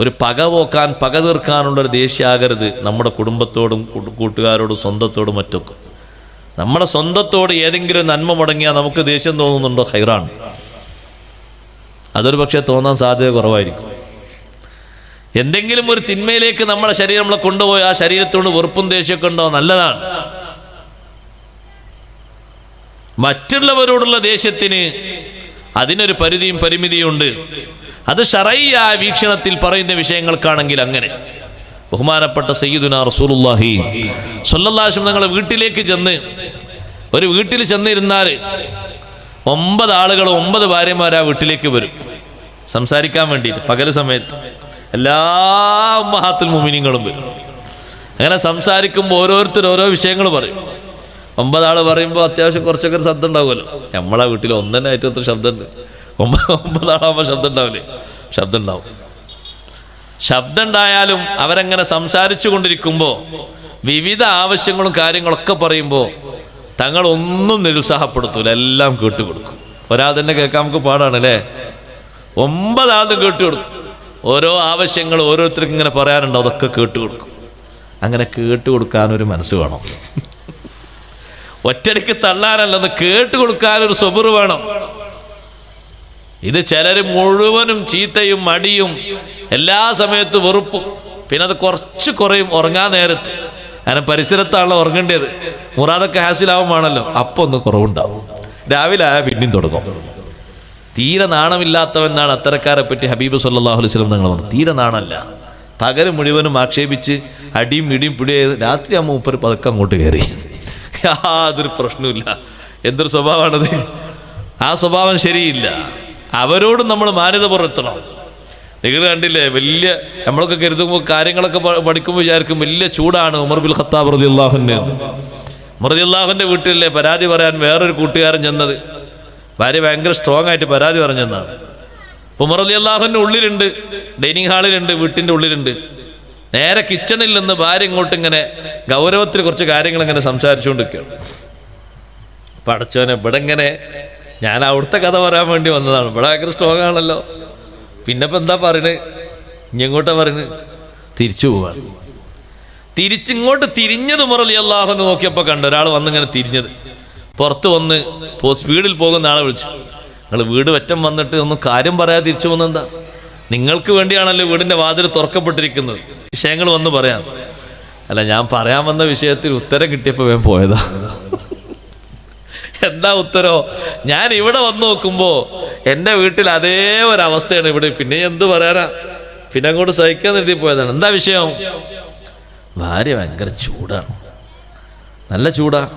ഒരു പക പോക്കാൻ പക തീർക്കാനുള്ള ഒരു ദേഷ്യമാകരുത്. നമ്മുടെ കുടുംബത്തോടും കൂട്ടുകാരോടും സ്വന്തത്തോടും മറ്റൊക്കെ. നമ്മുടെ സ്വന്തത്തോട് ഏതെങ്കിലും നന്മ മുടങ്ങിയാൽ നമുക്ക് ദേഷ്യം തോന്നുന്നുണ്ടോ? ഹൈറാണ്. അതൊരു പക്ഷേ തോന്നാൻ സാധ്യത കുറവായിരിക്കും. എന്തെങ്കിലും ഒരു തിന്മയിലേക്ക് നമ്മുടെ ശരീരം നമ്മളെ കൊണ്ടുപോയി ആ ശരീരത്തോട് വെറുപ്പും ദേഷ്യമൊക്കെ ഉണ്ടോ? നല്ലതാണ്. മറ്റുള്ളവരോടുള്ള ദേഷ്യത്തിന് അതിനൊരു പരിധിയും പരിമിതിയുണ്ട് അത് ഷറയ്യ വീക്ഷണത്തിൽ പറയുന്ന വിഷയങ്ങൾക്കാണെങ്കിൽ അങ്ങനെ. ബഹുമാനപ്പെട്ട സയ്യിദുന റസൂലുള്ളാഹി സ്വല്ലല്ലാഹു നിങ്ങൾ വീട്ടിലേക്ക് ചെന്ന് ഒരു വീട്ടിൽ ചെന്നിരുന്നാൽ ഒമ്പത് ആളുകൾ ഒമ്പത് ഭാര്യമാർ ആ വീട്ടിലേക്ക് വരും. സംസാരിക്കാൻ വേണ്ടിയിട്ട് പകൽ സമയത്ത് എല്ലാ മഹാത്തിൽ മുമിനിങ്ങളും വരും. അങ്ങനെ സംസാരിക്കുമ്പോൾ ഓരോരുത്തർ ഓരോ വിഷയങ്ങൾ പറയും. ഒമ്പതാൾ പറയുമ്പോൾ അത്യാവശ്യം കുറച്ചൊക്കെ ശബ്ദം ഉണ്ടാവുമല്ലോ. നമ്മളെ വീട്ടിൽ ഒന്നന്നെ ഏറ്റവും ശബ്ദമുണ്ട്. ഒമ്പത് ഒമ്പതാളാകുമ്പോൾ ശബ്ദം ഉണ്ടാവില്ലേ ശബ്ദം ഉണ്ടാവും ശബ്ദം ഉണ്ടായാലും അവരങ്ങനെ സംസാരിച്ചു കൊണ്ടിരിക്കുമ്പോൾ വിവിധ ആവശ്യങ്ങളും കാര്യങ്ങളൊക്കെ പറയുമ്പോൾ തങ്ങൾ ഒന്നും നിരുത്സാഹപ്പെടുത്തൂല എല്ലാം കേട്ടുകൊടുക്കും. ഒരാൾ തന്നെ കേൾക്കാൻ നമുക്ക് പാടാണ് അല്ലേ ഒമ്പതാളും കേട്ടുകൊടുക്കും. ഓരോ ആവശ്യങ്ങൾ ഓരോരുത്തർക്കും ഇങ്ങനെ പറയാനുണ്ടോ അതൊക്കെ കേട്ടുകൊടുക്കും. അങ്ങനെ കേട്ടുകൊടുക്കാനൊരു മനസ്സ് വേണം. ഒറ്റടിക്ക് തള്ളാനല്ലെന്ന് കേട്ടുകൊടുക്കാനൊരു സ്വബുറ് വേണം. ഇത് ചിലർ മുഴുവനും ചീത്തയും മടിയും എല്ലാ സമയത്തും വെറുപ്പും. പിന്നെ അത് കുറച്ച് കുറയും ഉറങ്ങാൻ നേരത്ത്. കാരണം പരിസരത്താണല്ലോ ഉറങ്ങേണ്ടത്. മുറാദൊക്കെ ഹാസിലാവുമാണല്ലോ. അപ്പം ഒന്ന് കുറവുണ്ടാവും. രാവിലെ ആയാൽ പിന്നെയും തുടങ്ങും. തീരെ നാണമില്ലാത്തവെന്നാണ് അത്തരക്കാരെ പറ്റി ഹബീബ് സല്ലാഹു അലൈഹി തങ്ങൾ പറഞ്ഞു. തീരെ നാണല്ല. പകൽ മുഴുവനും ആക്ഷേപിച്ച് അടിയും ഇടിയും പിടിയും രാത്രി ആ മൂപ്പർ പതുക്കെ അങ്ങോട്ട് കയറി. യാതൊരു പ്രശ്നമില്ല എന്തൊരു സ്വഭാവമാണത്? ആ സ്വഭാവം ശരിയില്ല. അവരോടും നമ്മൾ മാന്യത പുറത്തണം നിങ്ങൾ കണ്ടില്ലേ വലിയ നമ്മളൊക്കെ കരുതുമ്പോൾ കാര്യങ്ങളൊക്കെ പഠിക്കുമ്പോൾ വിചാരിക്കും വലിയ ചൂടാണ് ഉമർ ബിൽ ഖത്താബ് റതി അള്ളാഹുന്റെ ഉമർ റതി അള്ളാഹുന്റെ വീട്ടിലല്ലേ പരാതി പറയാൻ വേറൊരു കൂട്ടുകാരൻ ചെന്നത്. ഭാര്യ ഭയങ്കര സ്ട്രോങ് ആയിട്ട് പരാതി പറഞ്ഞെന്നാണ്. അപ്പോൾ ഉമർ അള്ളാഹുന്റെ ഉള്ളിലുണ്ട് ഡൈനിങ് ഹാളിലുണ്ട് വീട്ടിന്റെ ഉള്ളിലുണ്ട്. നേരെ കിച്ചണിൽ നിന്ന് ഭാര്യ ഇങ്ങോട്ട് ഇങ്ങനെ ഗൗരവത്തിൽ കുറച്ച് കാര്യങ്ങൾ ഇങ്ങനെ സംസാരിച്ചുകൊണ്ടിരിക്കുകയാണ്. പടച്ചോനെ ഇവിടെ ഇങ്ങനെ ഞാൻ അവിടുത്തെ കഥ പറയാൻ വേണ്ടി വന്നതാണ്. ഇവിടെ ഭയങ്കര സ്ട്രോങ് ആണല്ലോ. പിന്നെ ഇപ്പം എന്താ പറയണേ? ഇനി എങ്ങോട്ടാ പറയണ്? തിരിച്ചു പോവാ തിരിച്ചിങ്ങോട്ട് തിരിഞ്ഞത് മുറലി അള്ളാഹുന്ന് നോക്കിയപ്പോൾ കണ്ടു ഒരാൾ വന്നിങ്ങനെ തിരിഞ്ഞത്. പുറത്ത് വന്ന് പോ സ്പീഡിൽ പോകുന്ന ആളെ വിളിച്ചു. നിങ്ങൾ വീട് വെറ്റം വന്നിട്ട് ഒന്നും കാര്യം പറയാതെ തിരിച്ചു പോകുന്നെന്താ നിങ്ങൾക്ക് വേണ്ടിയാണല്ലോ വീടിന്റെ വാതിൽ തുറക്കപ്പെട്ടിരിക്കുന്നത്. വിഷയങ്ങൾ വന്ന് പറയാം. അല്ല ഞാൻ പറയാൻ വന്ന വിഷയത്തിൽ ഉത്തരം കിട്ടിയപ്പോൾ വേഗം പോയതാ. എന്താ ഉത്തരോ? ഞാൻ ഇവിടെ വന്നു നോക്കുമ്പോൾ എന്റെ വീട്ടിൽ അതേ ഒരു അവസ്ഥയാണ് ഇവിടെ. പിന്നെ എന്ത് പറയാനാ? പിന്നെ അങ്ങോട്ട് സഹിക്കാൻ നിർത്തി പോയതാണ്. എന്താ വിഷയം? ഭാര്യ ഭയങ്കര ചൂടാണ്. നല്ല ചൂടാ.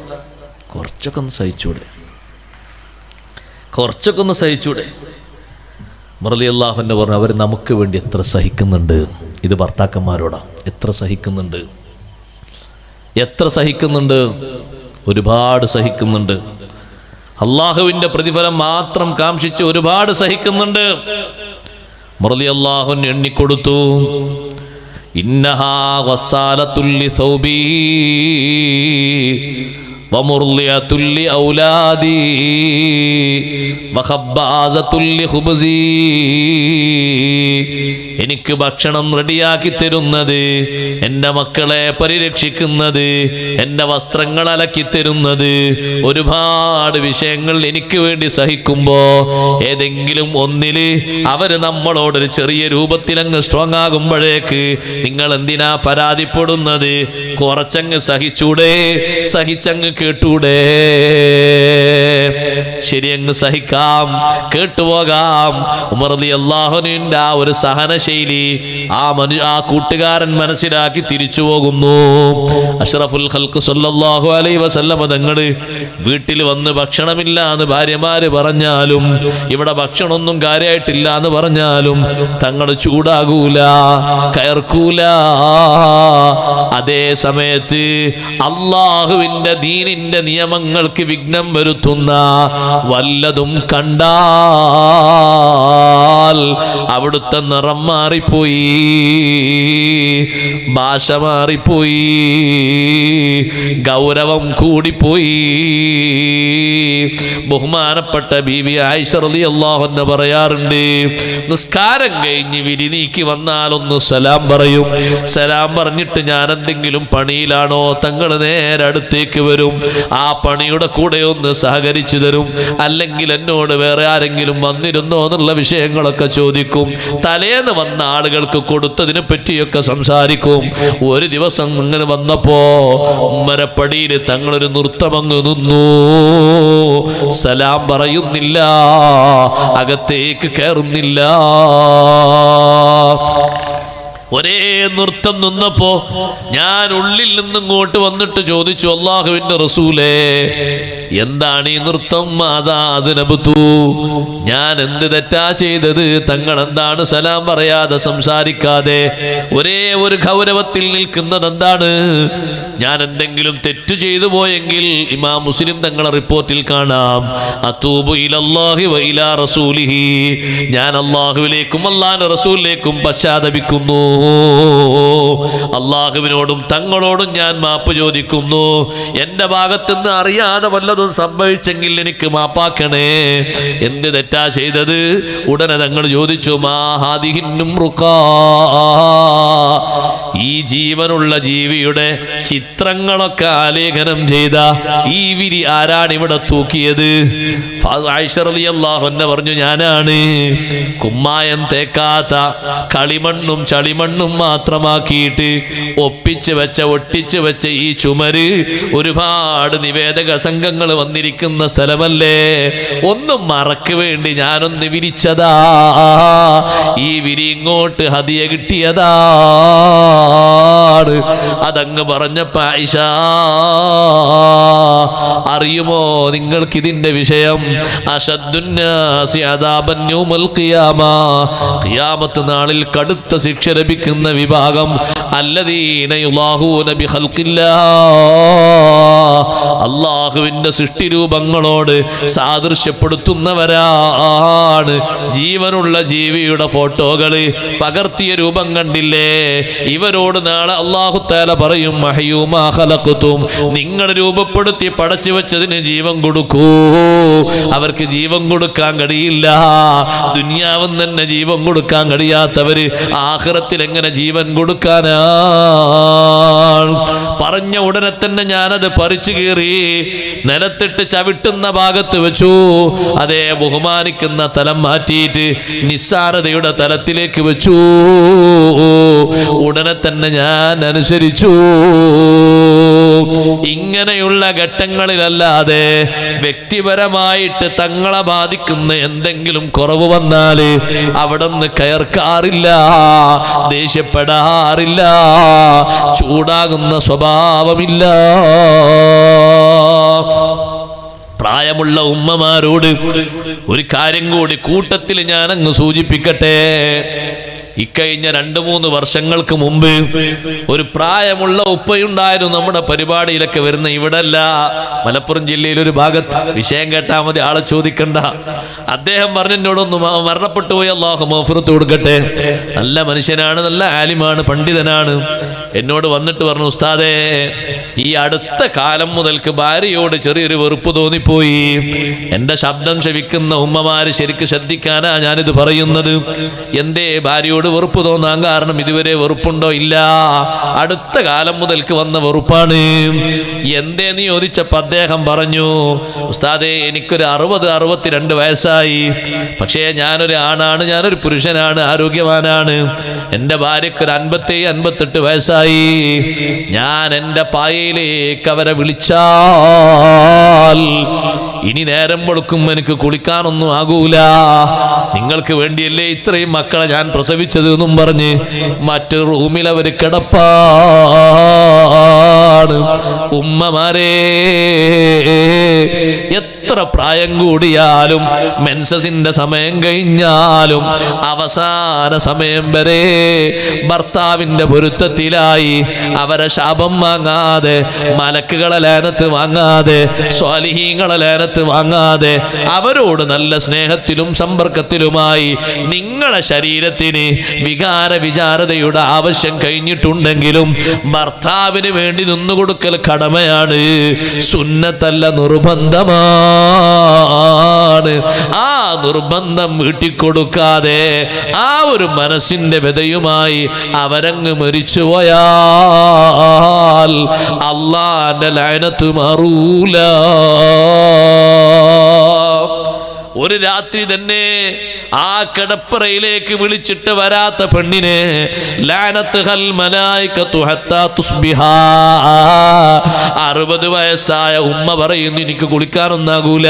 കുറച്ചൊക്കെ ഒന്ന് സഹിച്ചൂടെ. കുറച്ചൊക്കെ ഒന്ന് സഹിച്ചൂടെ. മുറലി അള്ളാഹുന്റെ പറഞ്ഞു അവർ നമുക്ക് വേണ്ടി എത്ര സഹിക്കുന്നുണ്ട്? ഇത് ഭർത്താക്കന്മാരോടാ. എത്ര സഹിക്കുന്നുണ്ട്? എത്ര സഹിക്കുന്നുണ്ട്? ഒരുപാട് സഹിക്കുന്നുണ്ട്. അള്ളാഹുവിന്റെ പ്രതിഫലം മാത്രം കാംക്ഷിച്ച് ഒരുപാട് സഹിക്കുന്നുണ്ട്. മുറലി അള്ളാഹുൻ എണ്ണിക്കൊടുത്തു. ഇന്നഹാ വസാലത്തുല്ലി സൗബീ ومرضية لأولادي وخبازة لخبزي എനിക്ക് ഭക്ഷണം റെഡിയാക്കി തരുന്നത് എൻ്റെ മക്കളെ പരിരക്ഷിക്കുന്നത് എൻ്റെ വസ്ത്രങ്ങൾ അലക്കി തരുന്നത് ഒരുപാട് വിഷയങ്ങൾ എനിക്ക് വേണ്ടി സഹിക്കുമ്പോ ഏതെങ്കിലും ഒന്നില് അവര് നമ്മളോടൊരു ചെറിയ രൂപത്തിൽ അങ്ങ് സ്ട്രോങ് ആകുമ്പോഴേക്ക് നിങ്ങൾ എന്തിനാ പരാതിപ്പെടുന്നത് കുറച്ചങ്ങ് സഹിച്ചൂടെ സഹിച്ചങ്ങ് കേട്ടൂടെ? ശരിയങ്ങ് സഹിക്കാം. കേട്ടുപോകാം. ഉമർലി അള്ളാഹുവിന്റെ ആ ഒരു സഹനശൈലി ആ മനു ആ കൂട്ടുകാരൻ മനസ്സിലാക്കി തിരിച്ചു പോകുന്നു. അഷ്റഫുൽ ഹൽക്ക് സല്ലല്ലാഹു അലൈ വസല്ലമ തങ്ങൾ വീട്ടിൽ വന്ന് ഭക്ഷണമില്ല എന്ന് ഭാര്യമാര് പറഞ്ഞാലും ഇവിടെ ഭക്ഷണമൊന്നും കാര്യമായിട്ടില്ല എന്ന് പറഞ്ഞാലും തങ്ങൾ ചൂടാകൂല കയർക്കൂല. അതേ സമയത്ത് അള്ളാഹുവിന്റെ ദീനിന്റെ നിയമങ്ങൾക്ക് വിഘ്നം വരുത്തുന്ന വല്ലതും കണ്ടാൽ അവിടുത്തെ നിറം മാറിപ്പോയി ഭാഷ മാറിപ്പോയി ഗൗരവം കൂടിപ്പോയി. ബഹുമാനപ്പെട്ട ബീവി ആയിഷ റളിയല്ലാഹു അൻഹ പറയാറുണ്ട് നിസ്കാരം കഴിഞ്ഞ് വിരി നീക്കി വന്നാലൊന്ന് സലാം പറയും. സലാം പറഞ്ഞിട്ട് ഞാൻ എന്തെങ്കിലും പണിയിലാണോ തങ്ങൾ നേരെ അടുത്തേക്ക് വരും. ആ പണിയുടെ കൂടെ ഒന്ന് സഹകരിച്ചു തരും. അല്ലെങ്കിൽ എന്നോട് വേറെ ആരെങ്കിലും വന്നിരുന്നോ എന്നുള്ള വിഷയങ്ങളൊക്കെ ചോദിക്കും. തലേന്ന് വന്ന ആളുകൾക്ക് കൊടുത്തതിനെ പറ്റിയൊക്കെ സംസാരിക്കും. ഒരു ദിവസം ഇങ്ങനെ വന്നപ്പോ ഉമ്മരപ്പടിയിൽ തങ്ങളൊരു നൃത്തമങ്ങ് നിന്നു. സലാം പറയുന്നില്ല അകത്തേക്ക് കയറുന്നില്ല. ഒരേ നൃത്തം നിന്നപ്പോ ഞാൻ ഉള്ളിൽ നിന്നിങ്ങോട്ട് വന്നിട്ട് ചോദിച്ചു അള്ളാഹുവിന്റെ റസൂലേ എന്താണ് ഈ നൃത്തം? മാതാ അതിനബുത്തു ഞാൻ എന്ത് തെറ്റാ ചെയ്തത്? തങ്ങൾ എന്താണ് സലാം പറയാതെ സംസാരിക്കാതെ ഒരേ ഒരു ഗൗരവത്തിൽ നിൽക്കുന്നത് എന്താണ്? ഞാൻ എന്തെങ്കിലും തെറ്റു ചെയ്തു പോയെങ്കിൽ ഇമാ മുസ്ലിം തങ്ങളെ റിപ്പോർട്ടിൽ കാണാം. റസൂലിഹി. ഞാൻ അള്ളാഹുവിലേക്കും അള്ളാഹ് റസൂലിലേക്കും പശ്ചാത്തപിക്കുന്നു. അള്ളാഹുവിനോടും തങ്ങളോടും ഞാൻ മാപ്പ് ചോദിക്കുന്നു. എന്റെ ഭാഗത്തുനിന്ന് അറിയാതെ വല്ലതും സംഭവിച്ചെങ്കിൽ എനിക്ക് മാപ്പാക്കണേ. എന്ത് തെറ്റാ ചെയ്തത്? ഉടനെ തങ്ങൾ ചോദിച്ചു ഈ ജീവനുള്ള ജീവിയുടെ ചിത്രങ്ങളൊക്കെ ആലേഖനം ചെയ്ത ഈ വിരി ആരാണ് ഇവിടെ തൂക്കിയത്? പറഞ്ഞു ഞാനാണ്. കുമ്മായം തേക്കാത്ത കളിമണ്ണും ചളിമണ്ണും മാത്രമാക്കിയിട്ട് ഒപ്പിച്ച് വെച്ച ഒട്ടിച്ച് വെച്ച ഈ ചുമര് ഒരുപാട് നിവേദക സംഘങ്ങൾ വന്നിരിക്കുന്ന സ്ഥലമല്ലേ? ഒന്നും മറക്ക് വേണ്ടി ഞാനൊന്ന് വിരിച്ചതാ. ഈ വിരി ഇങ്ങോട്ട് ഹതിയ കിട്ടിയതാണ്. അതങ്ങ് പറഞ്ഞ ആയിഷ അറിയുമോ നിങ്ങൾക്ക് ഇതിന്റെ വിഷയം അശദ്ദുന്യാസിയാമത്ത് നാളിൽ കടുത്ത ശിക്ഷ ലഭിക്കുന്ന വിഭാഗം അള്ളാഹുവിന്റെ സൃഷ്ടിരൂപങ്ങളോട് സാദൃശ്യപ്പെടുത്തുന്നവരാണ്. ജീവനുള്ള ജീവിയുടെ ഫോട്ടോകൾ പകർത്തിയ രൂപം കണ്ടില്ലേ? ഇവരോട് നാളെ അള്ളാഹു താല പറയും മഹയൂമാ ഖലഖ്തും. നിങ്ങൾ രൂപപ്പെടുത്തി പടച്ചു വെച്ചതിന് ജീവൻ കൊടുക്കൂ. അവർക്ക് ജീവൻ കൊടുക്കാൻ കഴിയില്ല. ദുനിയാവും തന്നെ ജീവൻ കൊടുക്കാൻ കഴിയാത്തവര് ആഹ്റത്തിൽ എങ്ങനെ ജീവൻ കൊടുക്കാനാ പറഞ്ഞ ഉടനെ തന്നെ ഞാനത് പറിച്ചു കീറി നിലത്തിട്ട് ചവിട്ടുന്ന ഭാഗത്ത് വെച്ചു. അതേ ബഹുമാനിക്കുന്ന തലം മാറ്റിയിട്ട് നിസ്സാരതയുടെ തലത്തിലേക്ക് വെച്ചു. ഉടനെ തന്നെ ഞാൻ അനുസരിച്ചു. ഇങ്ങനെയുള്ള ഘട്ടങ്ങളിലല്ലാതെ വ്യക്തിപരമായിട്ട് തങ്ങളെ ബാധിക്കുന്ന എന്തെങ്കിലും കുറവ് വന്നാൽ അവിടെ നിന്ന് കയർക്കാറില്ല ദേഷ്യപ്പെടാറില്ല ചൂടാകുന്ന സ്വഭാവമില്ല. പ്രായമുള്ള ഉമ്മമാരോട് ഒരു കാര്യം കൂടി കൂട്ടത്തിൽ ഞാൻ അങ്ങ് സൂചിപ്പിക്കട്ടെ. ഇക്കഴിഞ്ഞ രണ്ട് മൂന്ന് വർഷങ്ങൾക്ക് മുമ്പ് ഒരു പ്രായമുള്ള ഉപ്പയുണ്ടായിരുന്നു നമ്മുടെ പരിപാടിയിലൊക്കെ വരുന്ന ഇവിടെ അല്ല മലപ്പുറം ജില്ലയിൽ ഒരു ഭാഗത്ത്. വിഷയം കേട്ടാൽ മതി ആളെ ചോദിക്കണ്ട. അദ്ദേഹം പറഞ്ഞു എന്നോടൊന്ന് മ- മരണപ്പെട്ടു പോയി അള്ളാഹു മഫുറത്ത് കൊടുക്കട്ടെ. നല്ല മനുഷ്യനാണ് നല്ല ആലിമാണ് പണ്ഡിതനാണ്. എന്നോട് വന്നിട്ട് പറഞ്ഞു ഉസ്താദേ ഈ അടുത്ത കാലം മുതൽക്ക് ഭാര്യയോട് ചെറിയൊരു വെറുപ്പ് തോന്നിപ്പോയി. എന്റെ ശബ്ദം ശവിക്കുന്ന ഉമ്മമാര് ശരിക്ക് ശ്രദ്ധിക്കാനാ ഞാനിത് പറയുന്നത്. എന്തേ ഭാര്യയോട് വെറുപ്പ് തോന്നാൻ കാരണം ഇതുവരെ വെറുപ്പുണ്ടോ? ഇല്ല. അടുത്ത കാലം മുതൽക്ക് വന്ന വെറുപ്പാണ്. എന്തേന്ന് ചോദിച്ചപ്പോ അദ്ദേഹം പറഞ്ഞു ഉസ്താദേ എനിക്കൊരു അറുപത് അറുപത്തിരണ്ട് വയസ്സായി. പക്ഷേ ഞാനൊരു ആണാണ് ഞാനൊരു പുരുഷനാണ് ആരോഗ്യവാനാണ്. എന്റെ ഭാര്യയ്ക്ക് ഒരു അൻപത്തി അൻപത്തെട്ട് വയസ്സായി. ഞാൻ എന്റെ പായയിലേക്ക് അവരെ വിളിച്ചാൽ ഇനി നേരം വെളുക്കും എനിക്ക് കുളിക്കാനൊന്നും ആകൂല. നിങ്ങൾക്ക് വേണ്ടിയല്ലേ ഇത്രയും മക്കളെ ഞാൻ പ്രസവിച്ചത് എന്നും പറഞ്ഞ് മറ്റു റൂമിൽ അവർ കിടപ്പാണ്. ഉമ്മമാരേ എത്ര പ്രായം കൂടിയാലും മെൻസസിന്റെ സമയം കഴിഞ്ഞാലും അവസാന സമയം വരെ ഭർത്താവിന്റെ പൊരുത്തത്തിലായി അവരെ ശാപം വാങ്ങാതെ മലക്കുകളെ ലേനത്ത് വാങ്ങാതെ സ്വാലിഹീങ്ങളെ ലേനത്ത് വാങ്ങാതെ അവരോട് നല്ല സ്നേഹത്തിലും സമ്പർക്കത്തിലുമായി നിങ്ങളെ ശരീരത്തിന് വികാര വിചാരതയുടെ ആവശ്യം കഴിഞ്ഞിട്ടുണ്ടെങ്കിലും ഭർത്താവിന് വേണ്ടി നിന്നുകൊടുക്കൽ കടമയാണ് സുന്നത്തല്ല നിർബന്ധമാണ് ആ നിർബന്ധം വീട്ടിക്കൊടുക്കാതെ ആ ഒരു മനസ്സിന്റെ വിധയുമായി അവരങ്ങ് മരിച്ചുപോയാൽ അള്ളാന്റെ ലയനത്ത് മാറൂല. ഒരു രാത്രി തന്നെ ആ കിടപ്പറയിലേക്ക് വിളിച്ചിട്ട് വരാത്ത പെണ്ണിനെ ലാനത്ത് ഹൽ അറുപത് വയസ്സായ ഉമ്മ പറയുന്നു എനിക്ക് കുളിക്കാനൊന്നാകൂല.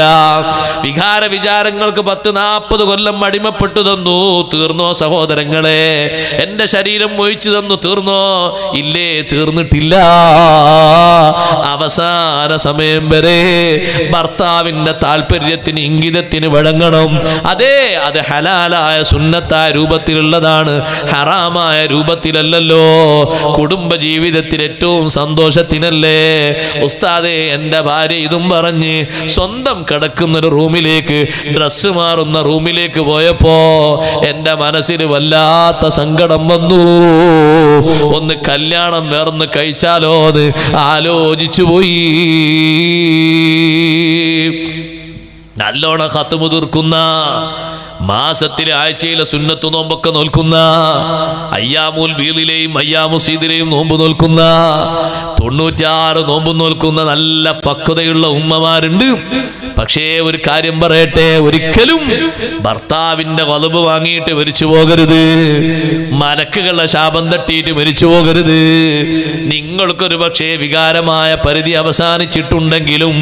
വികാര വിചാരങ്ങൾക്ക് പത്ത് നാൽപ്പത് കൊല്ലം അടിമപ്പെട്ടു തന്നു. തീർന്നോ സഹോദരങ്ങളെ? എന്റെ ശരീരം മൊഴിച്ചു തന്നു. തീർന്നോ? ഇല്ലേ തീർന്നിട്ടില്ല. അവസാന സമയം വരെ ഭർത്താവിന്റെ താല്പര്യത്തിന് ഇംഗിതത്തിന് വഴങ്ങണം. അതെ അത് ഹലാലായ സുന്നത്തായ രൂപത്തിലുള്ളതാണ് ഹറാമായ രൂപത്തിലല്ലല്ലോ. കുടുംബ ജീവിതത്തിൽ ഏറ്റവും സന്തോഷത്തിനല്ലേ? ഉസ്താദെ എന്റെ ഭാര്യ ഇതും പറഞ്ഞ് സ്വന്തം കിടക്കുന്നൊരു റൂമിലേക്ക് ഡ്രസ്സ് മാറുന്ന റൂമിലേക്ക് പോയപ്പോ എന്റെ മനസ്സിൽ വല്ലാത്ത സങ്കടം വന്നു. ഒന്ന് കല്യാണം വേർന്ന് കഴിച്ചാലോ എന്ന് ആലോചിച്ചു പോയി. നല്ലോണം കത്ത് മുതിർക്കുന്ന മാസത്തിലെ ആഴ്ചയിലെ സുന്നത്തു നോമ്പൊക്കെ നോൽക്കുന്ന അയ്യാമുൽ വീലിലെയും അയ്യാമുസീദിലെയും നോമ്പ് നോൽക്കുന്ന തൊണ്ണൂറ്റാറ് നോമ്പ് നോൽക്കുന്ന നല്ല പക്വതയുള്ള ഉമ്മമാരുണ്ട്. പക്ഷേ ഒരു കാര്യം പറയട്ടെ ഒരിക്കലും ഭർത്താവിന്റെ വലവ് വാങ്ങിയിട്ട് മരിച്ചു പോകരുത്. മലക്കുകളുടെ ശാപം തട്ടിയിട്ട് മരിച്ചു പോകരുത്. നിങ്ങൾക്കൊരു പക്ഷേ വികാരമായ പരിധി അവസാനിച്ചിട്ടുണ്ടെങ്കിലും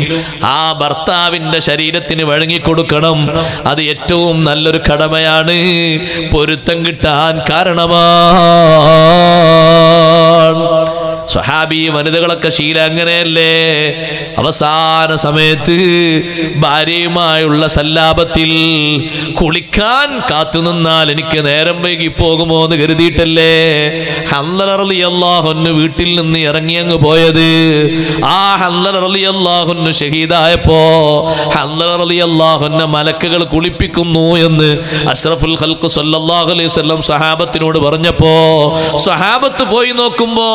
ആ ഭർത്താവിന്റെ ശരീരത്തിന് വഴങ്ങിക്കൊടുക്കണം. അത് ഏറ്റവും നല്ലൊരു കടമയാണ് പൊരുത്തം കിട്ടാൻ കാരണമാണ് സ്വഹാബി വനിതകളൊക്കെ ശീല അങ്ങനെയല്ലേ? അവസാന സമയത്ത് ഭാര്യയുമായുള്ള സല്ലാപത്തിൽ കുളിക്കാൻ കാത്തുനിന്നാൽ എനിക്ക് നേരം വൈകി പോകുമോ എന്ന് കരുതിയിട്ടല്ലേ? അള്ളാഹുന്ന് വീട്ടിൽ നിന്ന് ഇറങ്ങി അങ്ങ് പോയത്. ആ അള്ളാഹുന്ന് ഷഹീദായപ്പോ അള്ളാഹുന്ന മലക്കുകൾ കുളിപ്പിക്കുന്നു എന്ന് അഷ്റഫുൽ ഖൽക്ക് സല്ലാഹു അലൈഹി വസല്ലം സഹാബത്തിനോട് പറഞ്ഞപ്പോ സഹാബത്ത് പോയി നോക്കുമ്പോ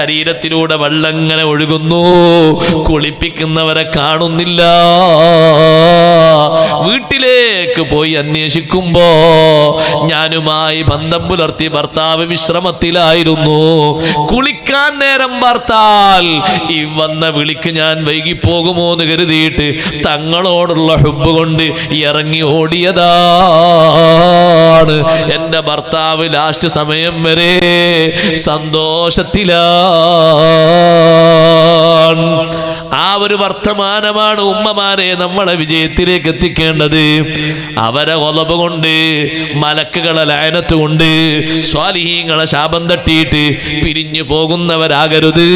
ശരീരത്തിലൂടെ വെള്ളങ്ങനെ ഒഴുകുന്നു. കുളിപ്പിക്കുന്നവരെ കാണുന്നില്ല. വീട്ടിലേക്ക് പോയി അന്വേഷിക്കുമ്പോ ഞാനുമായി ബന്ധം പുലർത്തി ഭർത്താവ് വിശ്രമത്തിലായിരുന്നു. കുളിക്കാൻ നേരം ഭർത്താൽ ഈ വന്ന വിളിക്ക് ഞാൻ വൈകിപ്പോകുമോ എന്ന് കരുതിയിട്ട് തങ്ങളോടുള്ള ഹുബ് കൊണ്ട് ഇറങ്ങി ഓടിയതാണ്. എന്റെ ഭർത്താവ് ലാസ്റ്റ് സമയം വരെ Amen. ആ ഒരു വർത്തമാനമാണ് ഉമ്മമാരെ നമ്മളെ വിജയത്തിലേക്ക് എത്തിക്കേണ്ടത്. അവരെ ഒലവ് കൊണ്ട് മലക്കുകളെ ലയനത്ത് കൊണ്ട് സ്വാലിഹീങ്ങളെ ശാപം തട്ടിയിട്ട് പിരിഞ്ഞു പോകുന്നവരാകരുത്.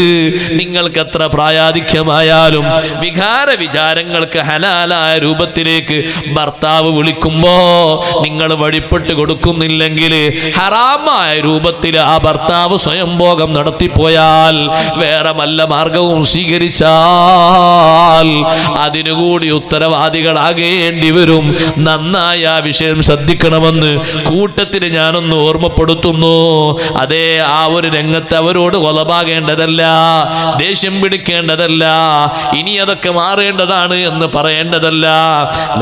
നിങ്ങൾക്ക് എത്ര പ്രായാധിക്യമായാലും വികാര വിചാരങ്ങൾക്ക് ഹലാലായ രൂപത്തിലേക്ക് ഭർത്താവ് വിളിക്കുമ്പോൾ നിങ്ങൾ വഴിപ്പെട്ട് കൊടുക്കുന്നില്ലെങ്കിൽ ഹറാമായ രൂപത്തിൽ ആ ഭർത്താവ് സ്വയംഭോഗം നടത്തിപ്പോയാൽ വേറെ വല്ല മാർഗവും സ്വീകരിച്ചാൽ അതിനുകൂടി ഉത്തരവാദികളാകേണ്ടി വരും. നന്നായി ആ വിഷയം ശ്രദ്ധിക്കണമെന്ന് കൂട്ടത്തിന് ഞാനൊന്ന് ഓർമ്മപ്പെടുത്തുന്നു. അതേ ആ ഒരു രംഗത്ത് അവരോട് കൊലപാകേണ്ടതല്ല ദേഷ്യം പിടിക്കേണ്ടതല്ല ഇനി അതൊക്കെ മാറേണ്ടതാണ് എന്ന് പറയേണ്ടതല്ല.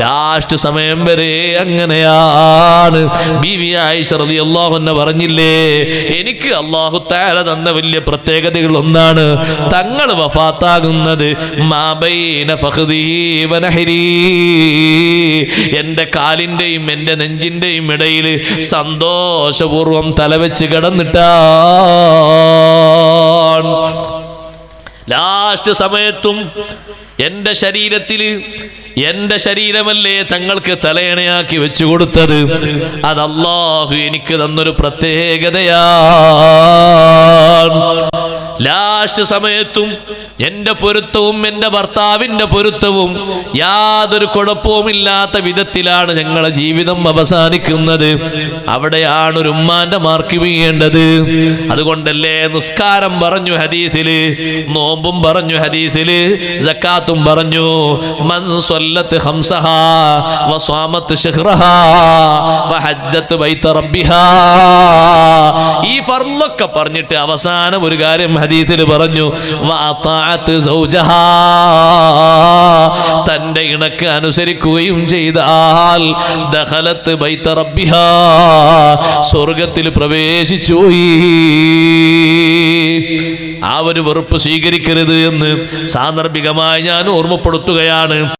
ലാസ്റ്റ് സമയം വരെ അങ്ങനെയാണ്. ബി വി ആയിഷ അള്ളാഹു അൻഹ പറഞ്ഞില്ലേ എനിക്ക് അള്ളാഹു താര തന്ന വലിയ പ്രത്യേകതകൾ ഒന്നാണ് തങ്ങൾ വഫാത്താകുന്നത്. എന്റെ കാലിന്റെയും എന്റെ നെഞ്ചിന്റെയും ഇടയിൽ സന്തോഷപൂർവം തലവെച്ച് കിടന്നിട്ടാ ലാസ്റ്റ് സമയത്തും എന്റെ ശരീരത്തിൽ എന്റെ ശരീരമല്ലേ തങ്ങൾക്ക് തലയണയാക്കി വെച്ചു കൊടുത്തത്? അത് അള്ളാഹു എനിക്ക് തന്നൊരു പ്രത്യേകതയാണ്. ലാസ്റ്റ് സമയത്തും എന്റെ പൊരുത്തവും എന്റെ ഭർത്താവിന്റെ പൊരുത്തവും യാതൊരു കുഴപ്പവുമില്ലാത്ത വിധത്തിലാണ് ഞങ്ങളുടെ ജീവിതം അവസാനിക്കുന്നത് അവിടെയാണ് ഒരു ഉമ്മാന്റെ മാർക്ക് വീഴേണ്ടത് അതുകൊണ്ടല്ലേ നിസ്കാരം പറഞ്ഞു ഹദീസിൽ നോമ്പും പറഞ്ഞു ഹദീസിൽ ജക്കാത്തും പറഞ്ഞു മൻ സ്വല്ലത്ത് ഹംസഹാ ഈ ഫർലൊക്കെ പറഞ്ഞിട്ട് അവസാനം ഒരു കാര്യം ഹദീസിൽ പറഞ്ഞു സൗജഹാ. തന്റെ ഇണക്ക് അനുസരിക്കുകയും ചെയ്താൽ ദഖലത്ത് ബൈത്ത റബ്ബിഹാ. സ്വർഗത്തിൽ പ്രവേശിച്ചു. ആ ഒരു വെറുപ്പ് സ്വീകരിക്കരുത് എന്ന് സാന്ദർഭികമായി ഞാൻ ഓർമ്മപ്പെടുത്തുകയാണ്.